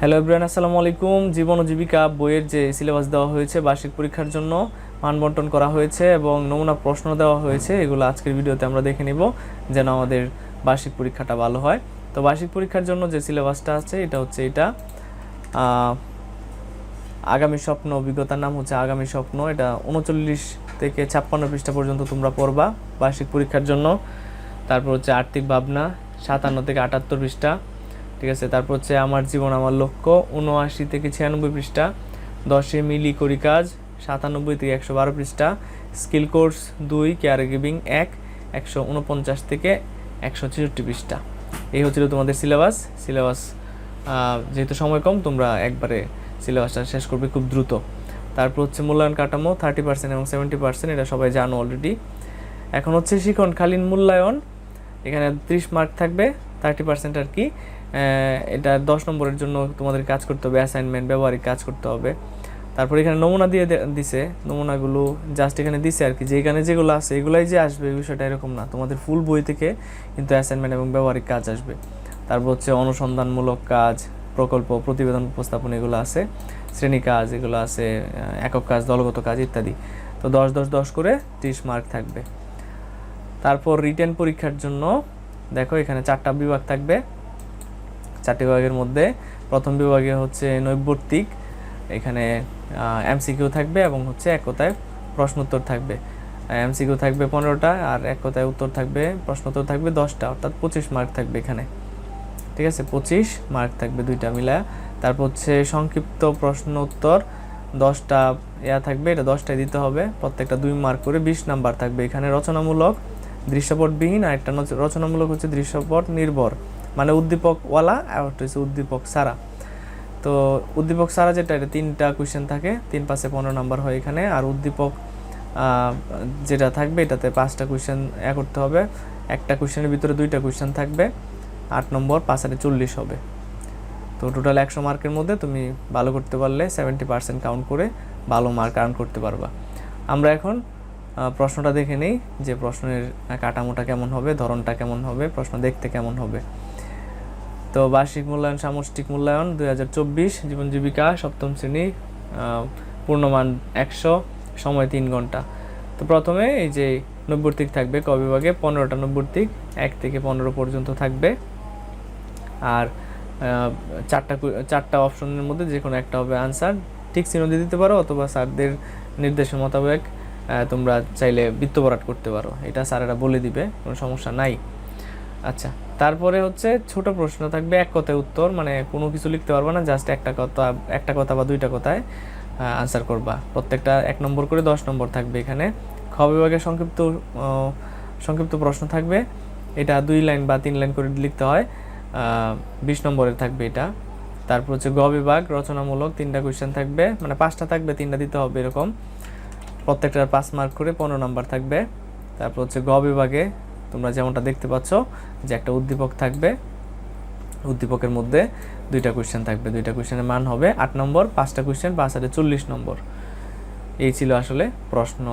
Hello everyone, আসসালামু আলাইকুম। জীবন ও জীবিকা বইয়ের যে সিলেবাস দেওয়া হয়েছে, বার্ষিক পরীক্ষার জন্য মানবন্টন করা হয়েছে এবং নমুনা প্রশ্ন দেওয়া হয়েছে। এগুলো আজকের ভিডিওতে আমরা দেখে নিব যেন আমাদের বার্ষিক পরীক্ষাটা ভালো হয়। তো বার্ষিক পরীক্ষার জন্য যে সিলেবাসটা আছে, এটা হচ্ছে এটা। আগামী স্বপ্ন, অভিজ্ঞতার নাম হচ্ছে আগামী স্বপ্ন। এটা উনচল্লিশ থেকে ছাপ্পান্ন পৃষ্ঠা পর্যন্ত তোমরা পড়বা বার্ষিক পরীক্ষার জন্য। তারপর হচ্ছে আর্থিক ভাবনা, সাতান্ন থেকে আটাত্তর পৃষ্ঠা। ঠিক আছে? তারপর হচ্ছে আমার জীবন আমার লক্ষ্য উনআশি থেকে ছিয়ানব্বই পৃষ্ঠা, দশে মিলি করি কাজ, সাতানব্বই থেকে একশো বারো পৃষ্ঠা, স্কিল কোর্স দুই, কেয়ার গিভিং এক, একশো উনপঞ্চাশ থেকে একশো ছেষট্টি পৃষ্ঠা। এই হচ্ছিল তোমাদের সিলেবাস। সিলেবাস যেহেতু সময় কম, তোমরা একবারে সিলেবাসটা শেষ করবে খুব দ্রুত। তারপর হচ্ছে মূল্যায়ন কাঠামো, থার্টি পার্সেন্ট এবং সেভেন্টি পার্সেন্ট, এটা সবাই জানো অলরেডি এখন হচ্ছে শিক্ষণকালীন মূল্যায়ন, এখানে ত্রিশ মার্ক থাকবে, থার্টি পার্সেন্ট আর কি। এটা দশ নম্বরের জন্য তোমাদের কাজ করতে হবে অ্যাসাইনমেন্ট ব্যবহারিক কাজ করতে হবে। তারপর এখানে নমুনা দিয়ে দিছে, নমুনাগুলো জাস্ট এখানে দিছে আর কি। যে এখানে যেগুলো আছে, এগুলাই যে আসবে বিষয়টা এরকম না। তোমাদের ফুল বই থেকে কিন্তু অ্যাসাইনমেন্ট এবং ব্যবহারিক কাজ আসবে। তারপর হচ্ছে অনুসন্ধানমূলক কাজ, প্রকল্প, প্রতিবেদন উপস্থাপন এগুলো আছে, শ্রেণি কাজ এগুলো আছে একক কাজ, দলগত কাজ ইত্যাদি। তো দশ দশ দশ করে ত্রিশ মার্ক থাকবে। তারপর রিটেন পরীক্ষার জন্য দেখো এখানে চারটা বিভাগ থাকবে। চারটি বিভাগের মধ্যে প্রথম বিভাগে হচ্ছে নৈবর্তিক, এখানে এমসিকিউ থাকবে এবং হচ্ছে এক কথায় প্রশ্ন উত্তর থাকবে। এমসিকিউ থাকবে পনেরোটা আর এক কথায় উত্তর থাকবে প্রশ্ন উত্তর থাকবে দশটা, অর্থাৎ পঁচিশ মার্ক থাকবে এখানে। ঠিক আছে? পঁচিশ মার্ক থাকবে দুইটা মিলা। তারপর হচ্ছে সংক্ষিপ্ত প্রশ্ন উত্তর দশটা ইয়া থাকবে, এটা দশটায় দিতে হবে। প্রত্যেকটা দুই মার্ক করে বিশ নাম্বার থাকবে এখানে। রচনামূলক, দৃশ্যপটবিহীন আর একটা রচনামূলক হচ্ছে দৃশ্যপট নির্ভর। মানে উদ্দীপকওয়ালা আর একটা হচ্ছে উদ্দীপক সারা। তো উদ্দীপক সারা যেটা, এটা তিনটা কোয়েশ্চেন থাকে, তিন পাশে পনেরো নাম্বার হয় এখানে। আর উদ্দীপক যেটা থাকবে, এটাতে পাঁচটা কোয়েশ্চেন এ করতে হবে। একটা কোয়েশ্চেনের ভিতরে দুইটা কোয়েশ্চেন থাকবে। আট নম্বর, পাঁচ চল্লিশ হবে। তো টোটাল একশো মার্কের মধ্যে তুমি ভালো করতে পারলে সেভেন্টি পার্সেন্ট কাউন্ট করে ভালো মার্ক আর্ন করতে পারবা। আমরা এখন প্রশ্নটা দেখে নেই যে প্রশ্নের কাঠামোটা কেমন হবে, ধরনটা কেমন হবে, প্রশ্ন দেখতে কেমন হবে। তো বার্ষিক মূল্যায়ন, সামষ্টিক মূল্যায়ন দুই হাজার চব্বিশ, জীবন জীবিকা, সপ্তম শ্রেণি পূর্ণমান একশো, সময় তিন ঘণ্টা। তো প্রথমে এই যে নব্বর্তিক থাকবে ক বিভাগে, পনেরোটা নব্বর্তিক এক থেকে পনেরো পর্যন্ত থাকবে। আর চারটা চারটা অপশনের মধ্যে যে কোনো একটা হবে আনসার। ঠিক চিহ্ন দিয়ে দিতে পারো অথবা স্যারদের নির্দেশের মোতাবেক তোমরা চাইলে বৃত্তবরাট করতে পারো। এটা স্যারেরা বলে দিবে, কোনো সমস্যা নাই। আচ্ছা তারপরে হচ্ছে ছোট প্রশ্ন থাকবে, এক কথায় উত্তর মানে কোনো কিছু লিখতে পারবে না জাস্ট একটা কথা একটা কথা বা দুইটা কথায় আনসার করবা। প্রত্যেকটা এক নম্বর করে দশ নম্বর থাকবে এখানে। খ বিভাগের সংক্ষিপ্ত সংক্ষিপ্ত প্রশ্ন থাকবে। এটা দুই লাইন বা তিন লাইন করে লিখতে হয়। বিশ নম্বরের থাকবে এটা। তারপর হচ্ছে গ বিভাগ, রচনামূলক, তিনটা কোয়েশ্চেন থাকবে। মানে পাঁচটা থাকবে, তিনটা দিতে হবে এরকম। প্রত্যেকটার পাঁচ মার্ক করে পনেরো নাম্বার থাকবে। তারপর হচ্ছে গ বিভাগে তোমরা যেমনটা দেখতে পাচ্ছ যে একটা উদ্দীপক থাকবে, উদ্দীপকের মধ্যে দুইটা কোয়েশ্চেন থাকবে। দুইটা কোয়েশ্চেনের মান হবে আট নম্বর, পাঁচটা কোয়েশ্চেন পাঁচ হাজার চল্লিশ নম্বর। এই ছিল আসলে প্রশ্ন